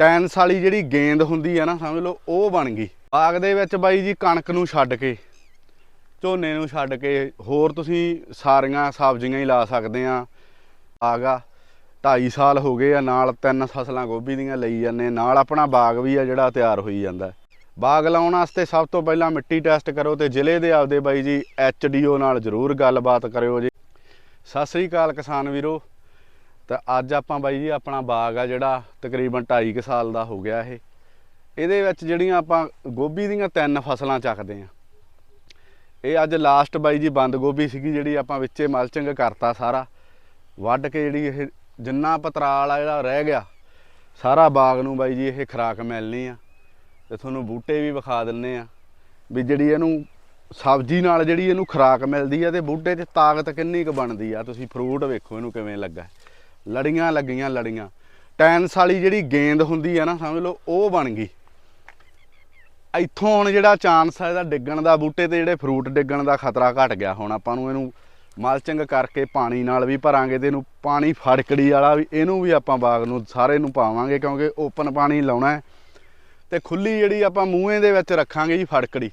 Tens ਵਾਲੀ ਜਿਹੜੀ ਗੇਂਦ ਹੁੰਦੀ ਆ ਨਾ, ਸਮਝ ਲਓ, ਉਹ ਬਣ ਗਈ। ਬਾਗ ਦੇ ਵਿੱਚ ਬਾਈ ਜੀ ਕਣਕ ਨੂੰ ਛੱਡ ਕੇ, ਝੋਨੇ ਨੂੰ ਛੱਡ ਕੇ ਹੋਰ ਤੁਸੀਂ ਸਾਰੀਆਂ ਸਬਜ਼ੀਆਂ ਹੀ ਲਾ ਸਕਦੇ ਆ। ਆਗਾ 2.5 ਸਾਲ ਹੋ ਗਏ ਆ, ਨਾਲ ਤਿੰਨ ਫਸਲਾਂ ਗੋਭੀ ਦੀਆਂ ਲਈ ਜਾਂਦੇ ਨਾਲ ਆਪਣਾ ਬਾਗ ਵੀ ਆ ਜਿਹੜਾ ਤਿਆਰ ਹੋਈ ਜਾਂਦਾ। ਬਾਗ ਲਾਉਣ ਵਾਸਤੇ ਸਭ ਤੋਂ ਪਹਿਲਾਂ ਮਿੱਟੀ ਟੈਸਟ ਕਰੋ ਤੇ ਜ਼ਿਲ੍ਹੇ ਦੇ ਆਪਦੇ ਬਾਈ ਜੀ ਐਚਡੀਓ ਨਾਲ ਜ਼ਰੂਰ ਗੱਲਬਾਤ ਕਰਿਓ ਜੀ। ਸਤਿ ਸ੍ਰੀ ਅਕਾਲ ਕਿਸਾਨ ਵੀਰੋ ਤਾਂ ਅੱਜ ਆਪਾਂ ਬਾਈ ਜੀ ਆਪਣਾ ਬਾਗ ਆ ਜਿਹੜਾ ਤਕਰੀਬਨ 2.5 ਕੁ ਸਾਲ ਦਾ ਹੋ ਗਿਆ ਇਹ। ਇਹਦੇ ਵਿੱਚ ਜਿਹੜੀਆਂ ਆਪਾਂ ਗੋਭੀ ਦੀਆਂ ਤਿੰਨ ਫਸਲਾਂ ਚੱਕਦੇ ਆ ਇਹ ਅੱਜ ਲਾਸਟ ਬਾਈ ਜੀ ਬੰਦ ਗੋਭੀ ਸੀਗੀ ਜਿਹੜੀ ਆਪਾਂ ਵਿੱਚੇ ਮਲਚਿੰਗ ਕਰਤਾ ਸਾਰਾ। ਵੱਢ ਕੇ ਜਿਹੜੀ ਇਹ ਜਿੰਨਾ ਪਤਰਾਲ ਆ ਜਿਹੜਾ ਰਹਿ ਗਿਆ, ਸਾਰਾ ਬਾਗ ਨੂੰ ਬਾਈ ਜੀ ਇਹ ਖਰਾਕ ਮਿਲਣੀ ਆ। ਤੇ ਤੁਹਾਨੂੰ ਬੂਟੇ ਵੀ ਵਿਖਾ ਦਿੰਨੇ ਆ ਵੀ ਜਿਹੜੀ ਇਹਨੂੰ ਸਬਜ਼ੀ ਨਾਲ ਜਿਹੜੀ ਇਹਨੂੰ ਖਰਾਕ ਮਿਲਦੀ ਆ ਤੇ ਬੂਟੇ 'ਚ ਤਾਕਤ ਕਿੰਨੀ ਕੁ ਬਣਦੀ ਆ। ਤੁਸੀਂ ਫਰੂਟ ਵੇਖੋ ਇਹਨੂੰ ਕਿਵੇਂ ਲੱਗਾ। ਲੜੀਆਂ ਲੱਗੀਆਂ, ਲੜੀਆਂ। ਟੈਨਸ ਵਾਲੀ ਜਿਹੜੀ ਗੇਂਦ ਹੁੰਦੀ ਆ ਨਾ, ਸਮਝ ਲਓ, ਉਹ ਬਣ ਗਈ। ਇੱਥੋਂ ਹੁਣ ਜਿਹੜਾ ਚਾਂਸ ਆ ਇਹਦਾ ਡਿੱਗਣ ਦਾ, ਬੂਟੇ ਤੇ ਜਿਹੜੇ ਫਰੂਟ ਡਿੱਗਣ ਦਾ ਖਤਰਾ ਘਟ ਗਿਆ। ਹੁਣ ਆਪਾਂ ਨੂੰ ਇਹਨੂੰ ਮਲਚਿੰਗ ਕਰਕੇ ਪਾਣੀ ਨਾਲ ਵੀ ਭਰਾਂਗੇ ਤੇ ਇਹਨੂੰ ਪਾਣੀ ਫੜਕੜੀ ਵਾਲਾ ਵੀ, ਇਹਨੂੰ ਵੀ ਆਪਾਂ ਬਾਗ ਨੂੰ ਸਾਰੇ ਨੂੰ ਪਾਵਾਂਗੇ ਕਿਉਂਕਿ ਓਪਨ ਪਾਣੀ ਲਾਉਣਾ ਹੈ। ਤੇ ਖੁੱਲੀ ਜਿਹੜੀ ਆਪਾਂ ਮੂੰਹੇ ਦੇ ਵਿੱਚ ਰੱਖਾਂਗੇ ਜੀ ਫੜਕੜੀ।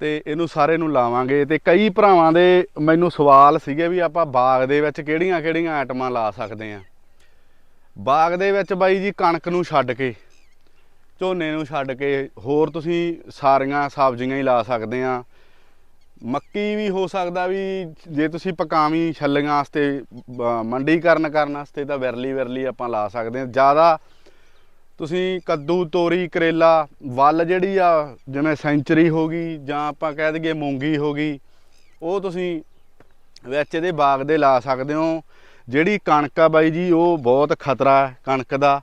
ਤੇ ਇਹਨੂੰ ਸਾਰੇ ਨੂੰ ਲਾਵਾਂਗੇ ਤੇ ਕਈ ਭਰਾਵਾਂ ਦੇ ਮੈਨੂੰ ਸਵਾਲ ਸੀਗੇ ਵੀ ਆਪਾਂ ਬਾਗ ਦੇ ਵਿੱਚ ਕਿਹੜੀਆਂ-ਕਿਹੜੀਆਂ ਆਈਟਮਾਂ ਲਾ ਸਕਦੇ ਆ ਬਾਗ ਦੇ ਵਿੱਚ ਬਾਈ ਜੀ ਕਣਕ ਨੂੰ ਛੱਡ ਕੇ, ਝੋਨੇ ਨੂੰ ਛੱਡ ਕੇ ਹੋਰ ਤੁਸੀਂ ਸਾਰੀਆਂ ਸਬਜ਼ੀਆਂ ਹੀ ਲਾ ਸਕਦੇ ਆ ਮੱਕੀ ਵੀ ਹੋ ਸਕਦਾ ਵੀ ਜੇ ਤੁਸੀਂ ਪਕਾਵੀਂ ਛੱਲੀਆਂ ਵਾਸਤੇ ਮੰਡੀਕਰਨ ਕਰਨ ਵਾਸਤੇ ਤਾਂ ਵਿਰਲੀ ਵਿਰਲੀ ਆਪਾਂ ਲਾ ਸਕਦੇ ਆ ਜ਼ਿਆਦਾ ਤੁਸੀਂ ਕੱਦੂ, ਤੋਰੀ, ਕਰੇਲਾ, ਵੱਲ ਜਿਹੜੀ ਆ, ਜਿਵੇਂ ਸੈਂਚਰੀ ਹੋ ਗਈ ਜਾਂ ਆਪਾਂ ਕਹਿ ਦਈਏ ਮੂੰਗੀ ਹੋ ਗਈ, ਉਹ ਤੁਸੀਂ ਵਿੱਚ ਇਹਦੇ ਬਾਗ ਦੇ ਲਾ ਸਕਦੇ ਹੋ। ਜਿਹੜੀ ਕਣਕ ਆ ਬਾਈ ਜੀ, ਉਹ ਬਹੁਤ ਖਤਰਾ ਹੈ ਕਣਕ ਦਾ।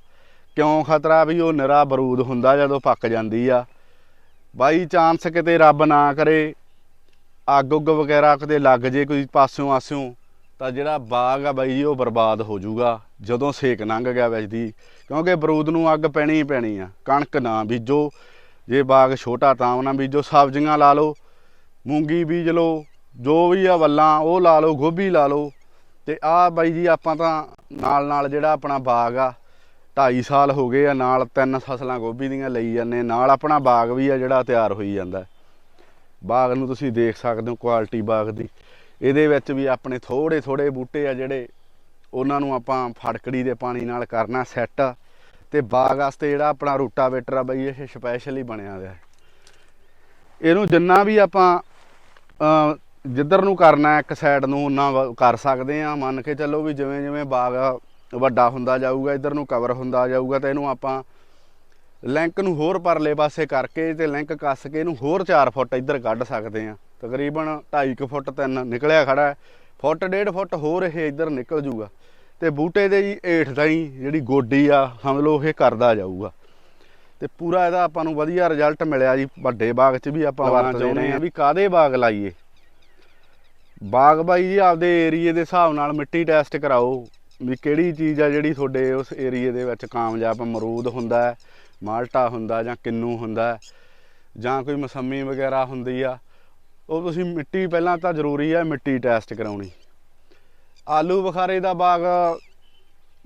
ਕਿਉਂ ਖਤਰਾ? ਵੀ ਉਹ ਨਿਰਾ ਬਰੂਦ ਹੁੰਦਾ ਜਦੋਂ ਪੱਕ ਜਾਂਦੀ ਆ। ਬਾਈ ਚਾਂਸ ਕਿਤੇ ਰੱਬ ਨਾ ਕਰੇ ਅੱਗ ਉੱਗ ਵਗੈਰਾ ਕਿਤੇ ਲੱਗ ਜੇ ਕੋਈ ਪਾਸਿਓਂ ਆਸਿਓਂ ਤਾਂ ਜਿਹੜਾ ਬਾਗ ਆ ਬਾਈ ਜੀ, ਉਹ ਬਰਬਾਦ ਹੋ ਜਾਊਗਾ ਜਦੋਂ ਸੇਕ ਲੰਘ ਗਿਆ ਵਿੱਚ ਕਿਉਂਕਿ ਬਰੂਦ ਨੂੰ ਅੱਗ ਪੈਣੀ ਹੀ ਪੈਣੀ ਆ, ਕਣਕ ਨਾ ਬੀਜੋ, ਜੇ ਬਾਗ ਛੋਟਾ ਤਾਂ ਨਾ ਬੀਜੋ। ਸਬਜ਼ੀਆਂ ਲਾ ਲਓ, ਮੂੰਗੀ ਬੀਜ ਲਓ, ਜੋ ਵੀ ਆ ਵੱਲਾਂ, ਉਹ ਲਾ ਲਓ, ਗੋਭੀ ਲਾ ਲਓ। ਤੇ ਆ ਬਾਈ ਜੀ, ਆਪਾਂ ਤਾਂ ਨਾਲ ਨਾਲ ਜਿਹੜਾ ਆਪਣਾ ਬਾਗ ਆ 2.5 ਸਾਲ ਹੋ ਗਏ ਆ, ਨਾਲ ਤਿੰਨ ਫਸਲਾਂ ਗੋਭੀ ਦੀਆਂ ਲਈ ਜਾਂਦੇ ਨਾਲ ਆਪਣਾ ਬਾਗ ਵੀ ਆ ਜਿਹੜਾ ਤਿਆਰ ਹੋਈ ਜਾਂਦਾ। ਬਾਗ ਨੂੰ ਤੁਸੀਂ ਦੇਖ ਸਕਦੇ ਹੋ ਕੁਆਲਿਟੀ ਬਾਗ ਦੀ। ਇਹਦੇ ਵਿੱਚ ਵੀ ਆਪਣੇ ਥੋੜੇ ਥੋੜੇ ਬੂਟੇ ਆ ਜਿਹੜੇ ਉਹਨਾਂ ਨੂੰ ਆਪਾਂ ਫੜਕੜੀ ਦੇ ਪਾਣੀ ਨਾਲ ਕਰਨਾ ਸੈੱਟ। ਤੇ ਬਾਗ ਵਾਸਤੇ ਜਿਹੜਾ ਆਪਣਾ ਰੂਟਾਵੇਟਰ ਆ ਬਈ, ਇਹ ਸਪੈਸ਼ਲੀ ਬਣਿਆ ਹੋਇਆ ਇਹਨੂੰ ਜਿੰਨਾ ਵੀ ਆਪਾਂ ਜਿੱਧਰ ਨੂੰ ਕਰਨਾ ਇੱਕ ਸਾਈਡ ਨੂੰ ਉਹਨਾਂ ਵ- ਕਰ ਸਕਦੇ ਆ ਮੰਨ ਕੇ ਚੱਲੋ ਵੀ ਜਿਵੇਂ ਜਿਵੇਂ ਬਾਗ ਵੱਡਾ ਹੁੰਦਾ ਜਾਊਗਾ, ਇੱਧਰ ਨੂੰ ਕਵਰ ਹੁੰਦਾ ਜਾਊਗਾ, ਤਾਂ ਇਹਨੂੰ ਆਪਾਂ ਲਿੰਕ ਨੂੰ ਹੋਰ ਪਰਲੇ ਪਾਸੇ ਕਰਕੇ ਤੇ ਲਿੰਕ ਕੱਸ ਕੇ ਇਹਨੂੰ ਹੋਰ 4 ਫੁੱਟ ਇੱਧਰ ਕੱਢ ਸਕਦੇ ਆ ਤਕਰੀਬਨ 2.5 ਫੁੱਟ ਤਿੰਨ ਨਿਕਲਿਆ ਖੜਾ ਫੁੱਟ ਡੇਢ ਫੁੱਟ ਹੋਰ ਇਹ ਇੱਧਰ ਨਿਕਲ ਜੂਗਾ। ਤੇ ਬੂਟੇ ਦੇ ਜੀ ਏਠ ਤਾਈਂ ਜਿਹੜੀ ਗੋਡੀ ਆ ਲਓ ਇਹ ਕਰਦਾ ਜਾਊਗਾ। ਤੇ ਪੂਰਾ ਇਹਦਾ ਆਪਾਂ ਨੂੰ ਵਧੀਆ ਰਿਜ਼ਲਟ ਮਿਲਿਆ ਜੀ। ਵੱਡੇ ਬਾਗ 'ਚ ਵੀ ਆਪਾਂ ਚਾਹੁੰਦੇ ਆ। ਵੀ ਕਾਦੇ ਬਾਗ ਲਾਈਏ। ਬਾਗ ਬਾਈ ਜੀ ਆਪਦੇ ਏਰੀਏ ਦੇ ਹਿਸਾਬ ਨਾਲ ਮਿੱਟੀ ਟੈਸਟ ਕਰਾਓ। ਵੀ ਕਿਹੜੀ ਚੀਜ਼ ਆ ਜਿਹੜੀ ਤੁਹਾਡੇ ਉਸ ਏਰੀਏ ਦੇ ਵਿੱਚ ਕਾਮਯਾਬ ਅਮਰੂਦ ਹੁੰਦਾ ਹੈ ਮਾਲਟਾ ਹੁੰਦਾ ਜਾਂ ਕਿੰਨੂ ਹੁੰਦਾ ਜਾਂ ਕੋਈ ਮਸੰਮੀ ਵਗੈਰਾ ਹੁੰਦੀ ਆ। ਉਹ ਤੁਸੀਂ ਮਿੱਟੀ ਪਹਿਲਾਂ ਤਾਂ ਜ਼ਰੂਰੀ ਹੈ ਮਿੱਟੀ ਟੈਸਟ ਕਰਾਉਣੀ। ਆਲੂ ਬੁਖਾਰੇ ਦਾ ਬਾਗ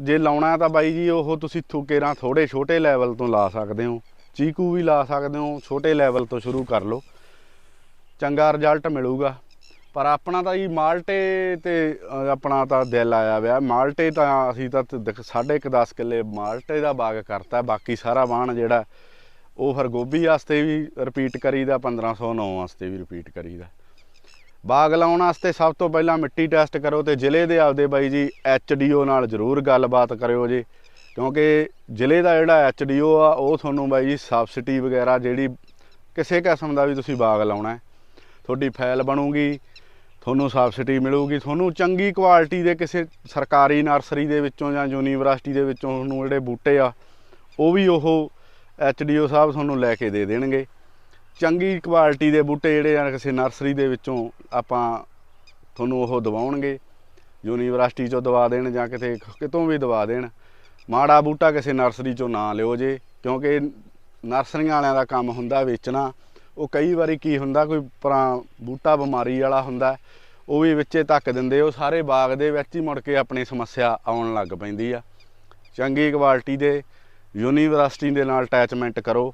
ਜੇ ਲਾਉਣਾ ਤਾਂ ਬਾਈ ਜੀ ਉਹ ਤੁਸੀਂ ਥੁਕੇਰਾਂ ਥੋੜੇ ਛੋਟੇ ਲੈਵਲ ਤੋਂ ਲਾ ਸਕਦੇ ਹੋ, ਚੀਕੂ ਵੀ ਲਾ ਸਕਦੇ ਹੋ, ਛੋਟੇ ਲੈਵਲ ਤੋਂ ਸ਼ੁਰੂ ਕਰ ਲਓ। ਚੰਗਾ ਰਿਜ਼ਲਟ ਮਿਲੂਗਾ। ਪਰ ਆਪਣਾ ਤਾਂ ਜੀ ਮਾਲਟੇ ਤੇ ਆਪਣਾ ਤਾਂ ਦਿਲ ਆਇਆ ਵਿਆ ਮਾਲਟੇ ਤਾਂ ਅਸੀਂ ਤਾਂ ਤ- ਦੇਖ- ਸਾਢੇ ਕੁ 10 ਕਿੱਲੇ ਮਾਲਟੇ ਦਾ ਬਾਗ ਕਰਤਾ। ਬਾਕੀ ਸਾਰਾ ਬਾਣ ਜਿਹੜਾ ਉਹ ਫਿਰ ਗੋਭੀ ਵਾਸਤੇ ਵੀ ਰਿਪੀਟ ਕਰੀਦਾ 1509 ਵਾਸਤੇ ਵੀ ਰਿਪੀਟ ਕਰੀਦਾ। ਬਾਗ ਲਾਉਣ ਵਾਸਤੇ ਸਭ ਤੋਂ ਪਹਿਲਾਂ ਮਿੱਟੀ ਟੈਸਟ ਕਰੋ ਤੇ ਜ਼ਿਲ੍ਹੇ ਦੇ ਆਪਦੇ ਬਾਈ ਜੀ ਐਚਡੀਓ ਨਾਲ ਜ਼ਰੂਰ ਗੱਲਬਾਤ ਕਰਿਓ ਜੀ। ਕਿਉਂਕਿ ਜ਼ਿਲ੍ਹੇ ਦਾ ਜਿਹੜਾ ਐਚਡੀਓ ਆ, ਉਹ ਤੁਹਾਨੂੰ ਬਾਈ ਜੀ ਸਬਸਿਡੀ ਵਗੈਰਾ ਜਿਹੜੀ ਕਿਸੇ ਕਿਸਮ ਦਾ ਵੀ ਤੁਸੀਂ ਬਾਗ ਲਾਉਣਾ ਹੈ। ਤੁਹਾਡੀ ਫਾਈਲ ਬਣੂਗੀ, ਤੁਹਾਨੂੰ ਸਬਸਿਡੀ ਮਿਲੂਗੀ, ਤੁਹਾਨੂੰ ਚੰਗੀ ਕੁਆਲਿਟੀ ਦੇ ਕਿਸੇ ਸਰਕਾਰੀ ਨਰਸਰੀ ਦੇ ਵਿੱਚੋਂ ਜਾਂ ਯੂਨੀਵਰਸਿਟੀ ਦੇ ਵਿੱਚੋਂ ਤੁਹਾਨੂੰ ਜਿਹੜੇ ਬੂਟੇ ਆ, ਉਹ ਵੀ ਉਹ ਐਚਡੀਓ ਸਾਹਿਬ ਤੁਹਾਨੂੰ ਲੈ ਕੇ ਦੇ ਦੇਣਗੇ। ਚੰਗੀ ਕੁਆਲਿਟੀ ਦੇ ਬੂਟੇ ਜਿਹੜੇ ਆ, ਕਿਸੇ ਨਰਸਰੀ ਦੇ ਵਿੱਚੋਂ ਆਪਾਂ ਤੁਹਾਨੂੰ ਉਹ ਦਵਾਉਣਗੇ। ਯੂਨੀਵਰਸਿਟੀ ਚੋਂ ਦਵਾ ਦੇਣ ਜਾਂ ਕਿਤੇ ਕਿਤੋਂ ਵੀ ਦਵਾ ਦੇਣ। ਮਾੜਾ ਬੂਟਾ ਕਿਸੇ ਨਰਸਰੀ ਚੋਂ ਨਾ ਲਿਓ ਜੇ, ਕਿਉਂਕਿ ਨਰਸਰੀਆਂ ਵਾਲਿਆਂ ਦਾ ਕੰਮ ਹੁੰਦਾ ਵੇਚਣਾ। ਉਹ ਕਈ ਵਾਰੀ ਕੀ ਹੁੰਦਾ, ਕੋਈ ਪਰਾਂ ਬੂਟਾ ਬਿਮਾਰੀ ਵਾਲਾ ਹੁੰਦਾ, ਉਹ ਵੀ ਵਿੱਚੇ ਧੱਕ ਦਿੰਦੇ। ਉਹ ਸਾਰੇ ਬਾਗ ਦੇ ਵਿੱਚ ਹੀ ਮੁੜ ਕੇ ਆਪਣੀ ਸਮੱਸਿਆ ਆਉਣ ਲੱਗ ਪੈਂਦੀ ਆ। ਚੰਗੀ ਕੁਆਲਿਟੀ ਦੇ ਯੂਨੀਵਰਸਿਟੀ ਦੇ ਨਾਲ ਅਟੈਚਮੈਂਟ ਕਰੋ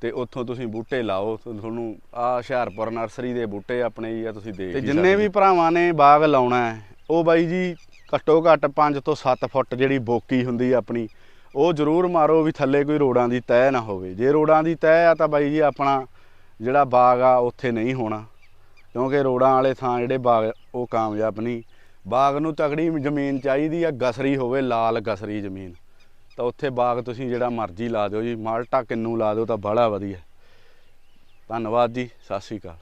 ਤੇ ਉੱਥੋਂ ਤੁਸੀਂ ਬੂਟੇ ਲਾਓ। ਤੁਹਾਨੂੰ ਆ ਹੁਸ਼ਿਆਰਪੁਰ ਨਰਸਰੀ ਦੇ ਬੂਟੇ ਆਪਣੇ ਹੀ ਆ ਤੁਸੀਂ ਦੇਖ ਤੇ ਜਿੰਨੇ ਵੀ ਭਰਾਵਾਂ ਨੇ ਬਾਗ ਲਾਉਣਾ ਹੈ ਉਹ ਬਾਈ ਜੀ ਘੱਟੋ ਘੱਟ 5 ਤੋਂ 7 ਫੁੱਟ ਜਿਹੜੀ ਬੋਕੀ ਹੁੰਦੀ ਆਪਣੀ ਉਹ ਜ਼ਰੂਰ ਮਾਰੋ ਵੀ ਥੱਲੇ ਕੋਈ ਰੋੜਾਂ ਦੀ ਤਹਿ ਨਾ ਹੋਵੇ। ਜੇ ਰੋੜਾਂ ਦੀ ਤਹਿ ਆ ਤਾਂ ਬਾਈ ਜੀ ਆਪਣਾ ਜਿਹੜਾ ਬਾਗ ਆ ਉੱਥੇ ਨਹੀਂ ਹੋਣਾ। ਕਿਉਂਕਿ ਰੋੜਾਂ ਵਾਲੇ ਥਾਂ ਜਿਹੜੇ ਬਾਗ ਉਹ ਕਾਮਯਾਬ ਨਹੀਂ। ਬਾਗ ਨੂੰ ਤਗੜੀ ਜ਼ਮੀਨ ਚਾਹੀਦੀ ਆ ਗਸਰੀ ਹੋਵੇ ਲਾਲ ਗਸਰੀ ਜ਼ਮੀਨ। ਤਾਂ ਉੱਥੇ ਬਾਗ ਤੁਸੀਂ ਜਿਹੜਾ ਮਰਜ਼ੀ ਲਾ ਦਿਓ ਜੀ, ਮਾਲਟਾ ਕਿੰਨੂ ਲਾ ਦਿਓ ਤਾਂ ਬੜਾ ਵਧੀਆ। ਧੰਨਵਾਦ ਜੀ, ਸਤਿ ਸ਼੍ਰੀ ਅਕਾਲ।